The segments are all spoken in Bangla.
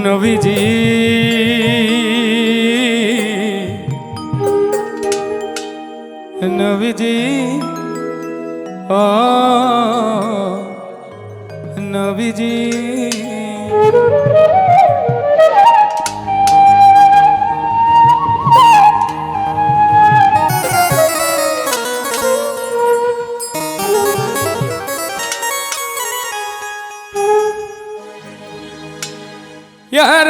નવીજી નવીજી ઓ નવીજી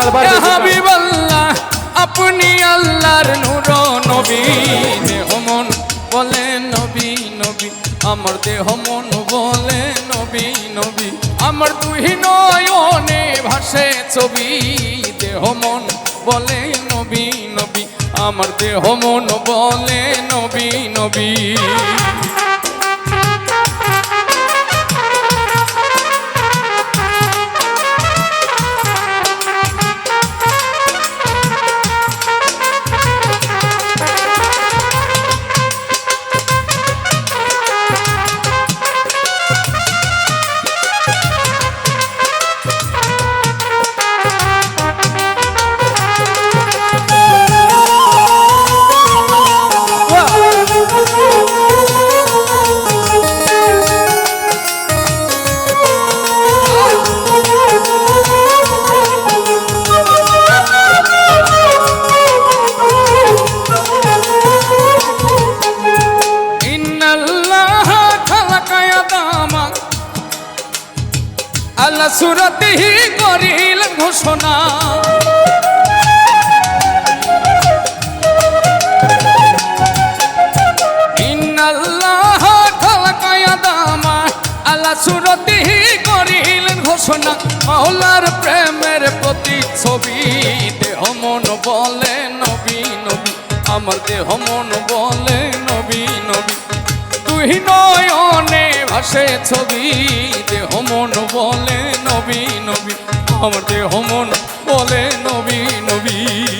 হাবিবাল্লাহ আপনি আল্লাহর নূর নবী। দেহ মন বলে নবী নবী। আমার দেহ মন বলে নবী নবী। আমার দুই নয়নে ভাসে ছবি। দেহ মন বলে নবী নবী। আমার দেহ মন বলে নবী নবী। আল্লাহ সুরতিহি করিল ঘোষণা। সুরতিহি ঘোষণা। প্রেমের প্রতিচ্ছবি, দেহ মন বলে নবী নবী। আমার দেহ মন বলে নবী নবী। তুই নয়নে ভাসে ছবি দেহ মন বলে নবী নবী। আমার দেহ মন বলে নবী নবী।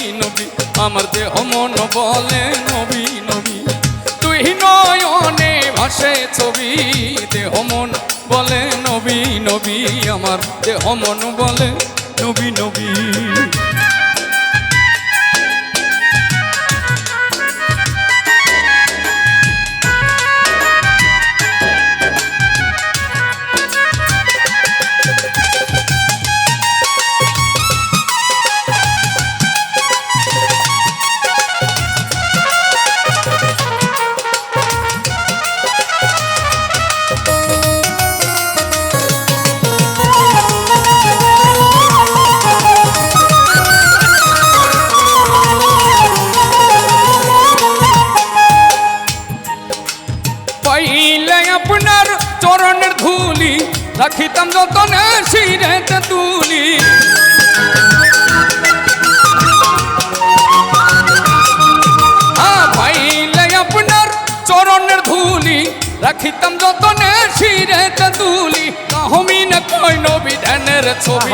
আমার দেহ মন বলে নবী নবী। তুই নয়নে ভাসে ছবি, দেহ মন বলে নবী নবী। আমার দেহ মন বলে নবী নবী। রাখিতাম যতনে শিরেতে তুলি। পাইলে আপনার চরণের ধুলি তুলি। কাহমি না কই নবী, ধ্যানের ছবি।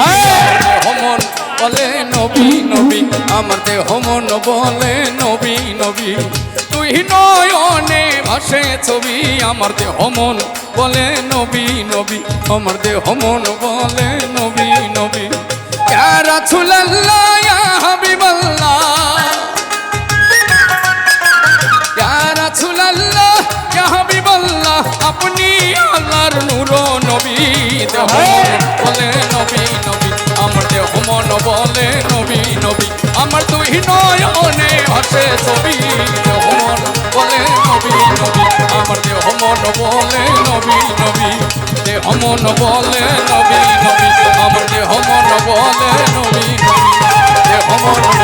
হমন বলে নবী নবী। আমার দেহ মন বলে নবী নবী। তুই নয়নে ভাসে ছবি, আমার দেহ মন বলে নবী নবী। আমার দেহ মন বলে নবী নবী। রাসূলুল্লাহ ইয়া হাবিবাল্লাহ। রাসূলুল্লাহ ইয়া হাবিবাল্লাহ। আপনি আল্লাহর নূর নবী, দেহ বলে নবী নবী। আমার দেহ মন বলে নবী নবী। আমার দুই নয়নে হাসে ছবি। আমার দেহ মন বলে নবী নবী দেহ মন বলে নবী নবী আমার দেহ মন বলে নবী নবী দেহ মন বলে